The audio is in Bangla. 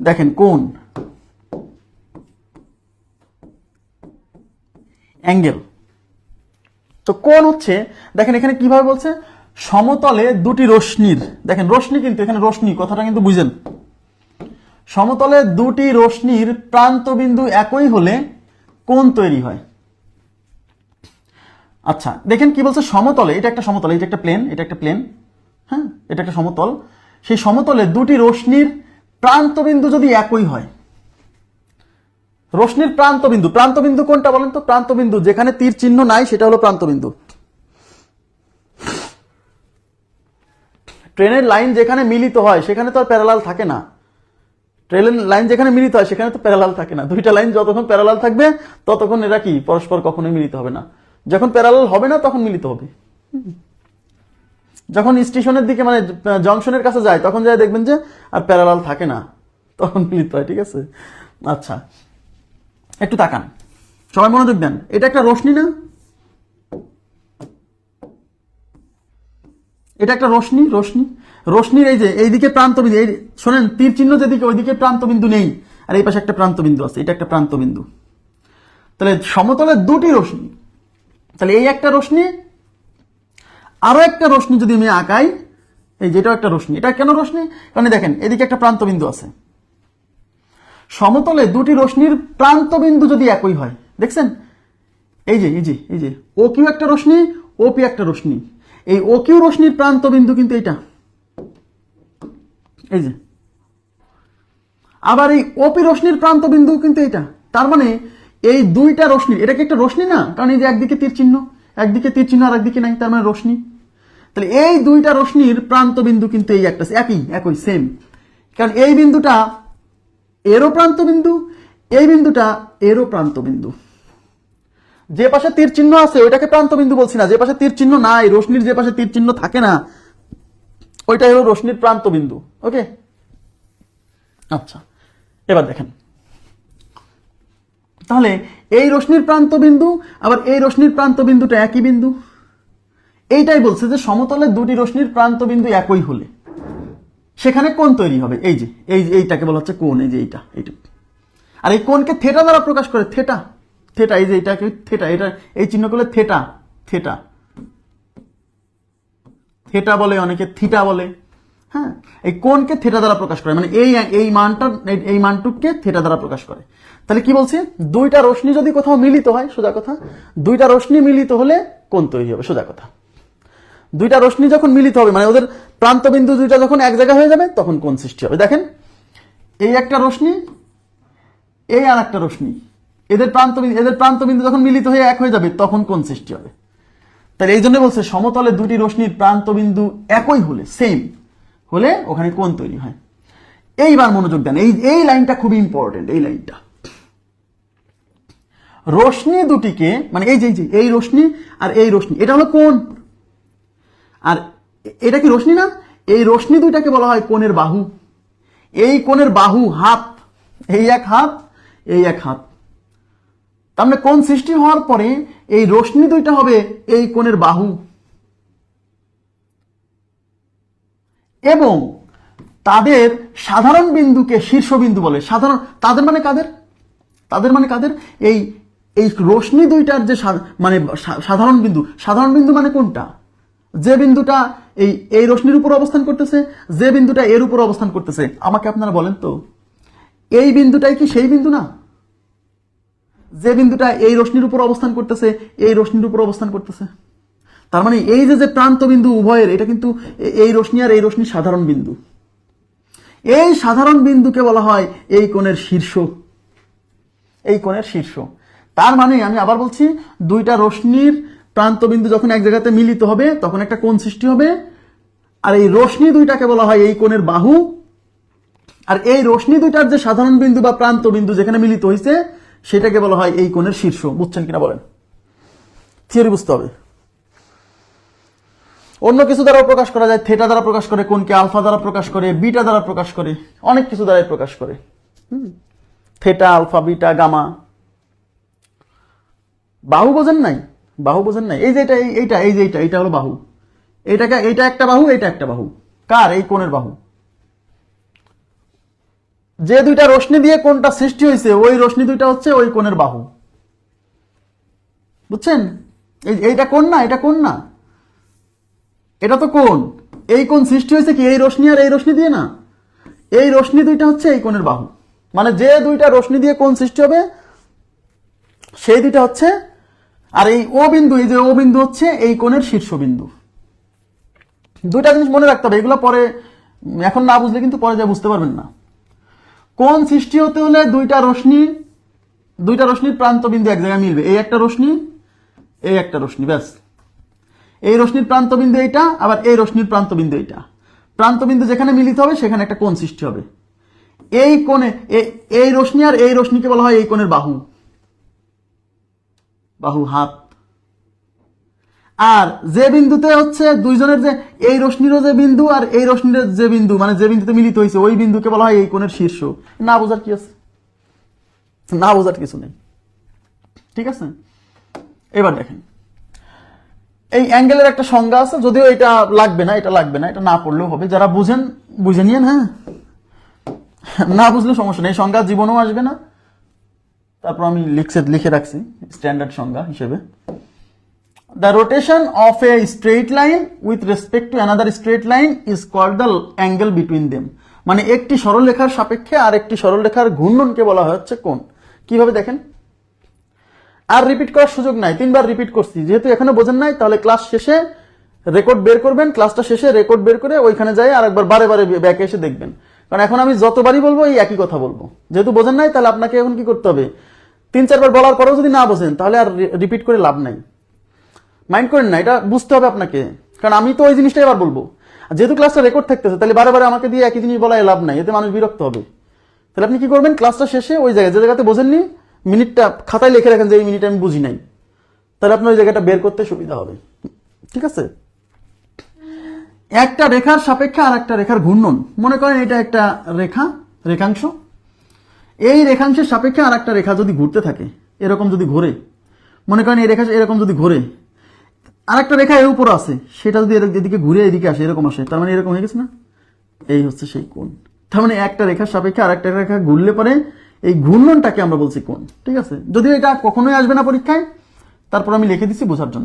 দেখেন, কোন? অ্যাঙ্গেল। তো কোন হচ্ছে? দেখেন, এখানে কীভাবে বলছে? সমতলে দুটি রশ্মির। দেখেন, রশ্মি কিন্তু এখানে রশ্মি, কথাটা কিন্তু বুঝেন। সমতলে দুটি রশ্মির প্রান্তবিন্দু একই হলে কোন তৈরি হয়? আচ্ছা দেখেন কি বলছে? সমতলে, এটা একটা সমতল এটা একটা প্লেন এটা একটা প্লেন হ্যাঁ এটা একটা সমতল। সেই সমতলে দুটি রশ্মির প্রান্তবিন্দু যদি একই হয়, রশ্মির প্রান্তবিন্দু প্রান্তবিন্দু কোনটা বলেন তো? প্রান্তবিন্দু, যেখানে তীর চিহ্ন নাই সেটা হলো প্রান্তবিন্দু। ট্রেনের লাইন যেখানে মিলিত হয়, সেখানে তো আর প্যারালাল থাকে না। ট্রেনের লাইন যেখানে মিলিত হয়, সেখানে তো প্যারালাল থাকে না। দুইটা লাইন যতক্ষণ প্যারালাল থাকবে, ততক্ষণ এরা কি? পরস্পর কখনোই মিলিত হবে না। যখন প্যারালাল হবে না, তখন মিলিত হবে। যখন স্টেশনের দিকে মানে জংশনের কাছে যায়, তখন যায় দেখবেন যে আর প্যারালাল থাকে না। তখন মিলিত হয়, ঠিক আছে? আচ্ছা একটু তাকান। সবাই মনোযোগ দেন। এটা একটা রশ্মি না? এটা একটা রশ্মি রশ্মি। রশ্মির এই যে, এইদিকে প্রান্তবিন্দু, এই শোনেন, তীর চিহ্ন যেদিকে, ওইদিকে প্রান্তবিন্দু নেই। আর এই পাশে একটা প্রান্তবিন্দু আছে, এটা একটা প্রান্তবিন্দু। তাহলে সমতলে দুটি রশ্মি। তাহলে এই একটা রশ্মি আরও একটা রশ্মি যদি আমি আঁকাই, এই যেটাও একটা রশ্মি। এটা কেন রশ্মি? কারণ দেখেন, এদিকে একটা প্রান্তবিন্দু আছে। সমতলে দুটি রশ্মির প্রান্তবিন্দু যদি একই হয়, দেখছেন? এই যে এই যে এই যে, ও কিউ একটা রশ্মি, ও পি একটা রশ্মি। এই ও কিউ রশ্মির প্রান্তবিন্দু কিন্তু এটা এই যে। আবার এই ওপি রশ্মির প্রান্তবিন্দু কিন্তু এটা তার মানে এই দুইটা রশ্মি, এটা কি একটা রশ্মি না? কারণ এই যে একদিকে তীর চিহ্ন। একদিকে তীর চিহ্ন আর একদিকে নাই, তার মানে রশ্মি। তাহলে এই দুইটা রশ্মির প্রান্তবিন্দু কিন্তু এই একটা একই একই সেম কারণ এই বিন্দুটা এরও প্রান্ত বিন্দু, এই বিন্দুটা এরও প্রান্ত বিন্দু। যে পাশে তীর চিহ্ন আছে, ওইটাকে প্রান্ত বিন্দু বলছি না। যে পাশে তীর চিহ্ন নাই, রশ্মির যে পাশে তীর চিহ্ন থাকে না ওইটাই হলো রশ্মির প্রান্ত বিন্দু। ওকে আচ্ছা। এবার দেখেন। তাহলে এই রশ্মির প্রান্তবিন্দু আবার এই রশ্মির প্রান্তবিন্দুটা একই বিন্দু? এইটাই বলছে যে সমতলে দুটি রশ্মির প্রান্তবিন্দু একই হলে সেখানে কোন তৈরি হবে। এই যে, এই এইটাকে বলা হচ্ছে কোন এই যে এইটা এইটা। আর এই কোনকে থেটা দ্বারা প্রকাশ করে, থেটা থেটা, এই যে এইটাকে থেটা, এটা, এই চিহ্ন করলে থেটা থেটা। থেটা বলে, অনেকে থিটা বলে। হ্যাঁ এই কোণকে থেটা দ্বারা প্রকাশ করে? মানে এই এই মানটা, এই- মানটুককে থেটা দ্বারা প্রকাশ করে। তাহলে কি বলছে? দুইটা রশ্মি যদি কোথাও মিলিত হয়, সোজা কথা, দুইটা রশ্মি মিলিত হলে কোণ তৈরি হবে? সোজা কথা। দুইটা রশ্মি যখন মিলিত হবে মানে ওদের প্রান্তবিন্দু দুইটা যখন এক জায়গায় হয়ে যাবে, তখন কোণ সৃষ্টি হবে? দেখেন, এই একটা রশ্মি, এই আর একটা রশ্মি, এদের প্রান্তবিন্দু এদের প্রান্তবিন্দু যখন মিলিত হয়ে এক হয়ে যাবে, তখন কোণ সৃষ্টি হবে? তাহলে এই জন্য বলছে, সমতলে দুটি রশ্মির প্রান্তবিন্দু একই হলে সেম হলে ওখানে কোন তৈরি হয়। এইবার মনোযোগ দেন। এই এই লাইনটা খুবই ইম্পর্টেন্ট এই লাইনটা। রশ্মি দুটিকে মানে এই যে, এই রশ্মি আর এই রশ্মি, এটা হলো কোন আর এটা কি রশ্মি না? এই রশ্মি দুইটাকে বলা হয় কোণের বাহু। এই কোণের বাহু হাত, এই এক হাত, এই এক হাত। তার মানে কোণ সৃষ্টি হওয়ার পরে এই রশ্মি দুইটা হবে এই কোণের বাহু। এবং তাদের সাধারণ বিন্দুকে শীর্ষবিন্দু বলে। সাধারণ তাদের মানে কাদের? তাদের মানে কাদের? এই এই রশ্মি দুইটার যে মানে সাধারণ বিন্দু। সাধারণ বিন্দু মানে কোনটা? যে বিন্দুটা এই এই রশ্মির উপর অবস্থান করতেছে, যে বিন্দুটা এর উপর অবস্থান করতেছে। আমাকে আপনারা বলেন তো, এই বিন্দুটাই কি সেই বিন্দু না? যে বিন্দুটা এই রশ্মির উপর অবস্থান করতেছে, এই রশ্মির উপর অবস্থান করতেছে। তার মানে এই যে যে প্রান্ত বিন্দু উভয়ের, এটা কিন্তু এই রশ্মি আর এই রশ্মির সাধারণ বিন্দু। এই সাধারণ বিন্দুকে বলা হয় এই কোণের শীর্ষ। এই কোণের শীর্ষ। তার মানে আমি আবার বলছি, দুইটা রশ্মির প্রান্তবিন্দু যখন এক জায়গাতে মিলিত হবে, তখন একটা কোণ সৃষ্টি হবে। আর এই রশ্মি দুইটাকে বলা হয় এই কোণের বাহু। আর এই রশ্মি দুইটার যে সাধারণ বিন্দু বা প্রান্ত বিন্দু যেখানে মিলিত হয়েছে সেটাকে বলা হয় এই কোণের শীর্ষ। বুঝছেন কিনা বলেন? থিওরি বুঝতে হবে। অন্য কিছু দ্বারা প্রকাশ করা যায় থেটা দ্বারা প্রকাশ করে, কোনকে আলফা দ্বারা প্রকাশ করে বিটা দ্বারা প্রকাশ করে, অনেক কিছু দ্বারাই প্রকাশ করে। হুম। থেটা আলফা বিটা গামা বাহু বোঝেন নাই? বাহু বোঝেন নাই। এই যে এটা, এই- এইটা, এই যে এইটা এইটা হলো বাহু। এইটাকে এইটা একটা বাহু, এইটা একটা বাহু। কার? এই কোণের বাহু। যে দুইটা রশ্মি দিয়ে কোনটা সৃষ্টি হয়েছে, ওই রশ্মি দুইটা হচ্ছে ওই কোণের বাহু। বুঝছেন? এই এইটা কোন না, এটা কোন না। এটা তো কোন এই কোন সৃষ্টি হয়েছে কি? এই রশ্মি আর এই রশ্মি দিয়ে না? এই রশ্মি দুইটা হচ্ছে এই কোণের বাহু। মানে যে দুইটা রশ্মি দিয়ে কোন সৃষ্টি হবে, সেই দুইটা হচ্ছে, আর এই ও বিন্দু, এই যে ও বিন্দু হচ্ছে এই কোণের শীর্ষবিন্দু দুইটা জিনিস মনে রাখতে হবে, এগুলো পরে এখন না বুঝলে কিন্তু পরে যা বুঝতে পারবেন না। কোন সৃষ্টি হতে হলে দুইটা রশ্মি, দুইটা রশ্মির প্রান্ত বিন্দু এক জায়গায় মিলবে। এই একটা রশ্মি, এই একটা রশ্মি, ব্যাস। এই রশ্মির প্রান্ত বিন্দু এইটা, আবার এই রশ্মির প্রান্ত বিন্দু এইটা। প্রান্তবিন্দু যেখানে মিলিত হবে, সেখানে একটা কোণ সৃষ্টি হবে। এই কোণে এই রশ্মি আর এই রশ্মিকে বলা হয় এই কোণের বাহু। বাহু হাত। আর যে বিন্দুতে হচ্ছে দুইজনের যে, এই রশ্মিরও যে বিন্দু আর এই রশ্মির যে বিন্দু মানে যে বিন্দুতে মিলিত হয়েছে, ওই বিন্দুকে বলা হয় এই কোণের শীর্ষ। না বোঝার কি আছে? না বোঝার কিছু নেই। ঠিক আছে? এবার দেখেন। এই অ্যাঙ্গেলের একটা সংজ্ঞা আছে, যদিও এটা লাগবে না, এটা লাগবে না, এটা না পড়লেও হবে। যারা বুঝেন, বুঝে নিয়েন হ্যাঁ? না বুঝলে সমস্যা নেই সংজ্ঞা জীবনেও আসবে না। তারপর আমি লিখছে, লিখে রাখছি স্ট্যান্ডার্ড সংজ্ঞা হিসেবে। The rotation of a straight line with respect to another straight line is called the angle between them মানে একটি সরলরেখার সাপেক্ষে আর একটি সরলরেখার ঘূর্ণনকে বলা হচ্ছে কোন কীভাবে দেখেন? আর রিপিট করার সুযোগ নাই। তিনবার রিপিট করছি। যেহেতু এখনও বোঝেন নাই, তাহলে ক্লাস শেষে রেকর্ড বের করবেন। ক্লাসটা শেষে রেকর্ড বের করে ওইখানে যাই আর একবার বারে বারে ব্যাকে এসে দেখবেন। কারণ এখন আমি যতবারই বলব, এই একই কথা বলব। যেহেতু বোঝেন নাই, তাহলে আপনাকে এখন কি করতে হবে? তিন, চারবার বলার পরেও যদি না বোঝেন, তাহলে আর রিপিট করে লাভ নাই। মাইন্ড করেন না, এটা বুঝতে হবে আপনাকে। কারণ আমি তো ওই জিনিসটাই এবার বলব। যেহেতু ক্লাসটা রেকর্ড থাকতেছে, তাহলে বারে বারে আমাকে দিয়ে একই জিনিস বলায় লাভ নাই। এতে মানুষ বিরক্ত হবে। তাহলে আপনি কি করবেন? ক্লাসটা শেষে ওই জায়গায়, যে জায়গাতে বোঝেননি মিনিটটা খাতায় লিখে রাখেন যে এই মিনিট আমি বুঝি নাই। তাহলে আপনার ওই জায়গাটা বের করতে সুবিধা হবে। ঠিক আছে? একটা রেখার সাপেক্ষে আর একটা রেখার ঘূর্ণন। মনে করেন এটা একটা রেখা, রেখাংশ। এই রেখাংশের সাপেক্ষে আর একটা রেখা যদি ঘুরতে থাকে, এরকম যদি ঘোরে, মনে করেন এই রেখা এরকম যদি ঘোরে আর একটা রেখা এর উপর আছে সেটা যদি এদিকে ঘুরে এদিকে আসে, এরকম আসে, তার মানে এরকম হয়ে গেছে না? এই হচ্ছে সেই কোণ। তার মানে একটা রেখার সাপেক্ষে আর একটা রেখা ঘুরলে পরে এই ঘূর্ণনটাকে আমরা বলছি কোন ঠিক আছে? যদিও এটা কখনোই আসবে না পরীক্ষায়, তারপর আমি লিখে দিচ্ছি বোঝার জন্য।